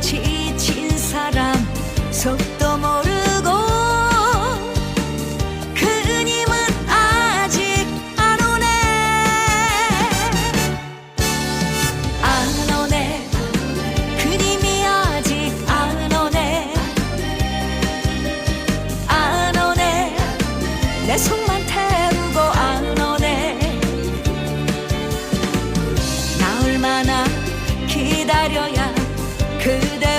지친 사람 속 그대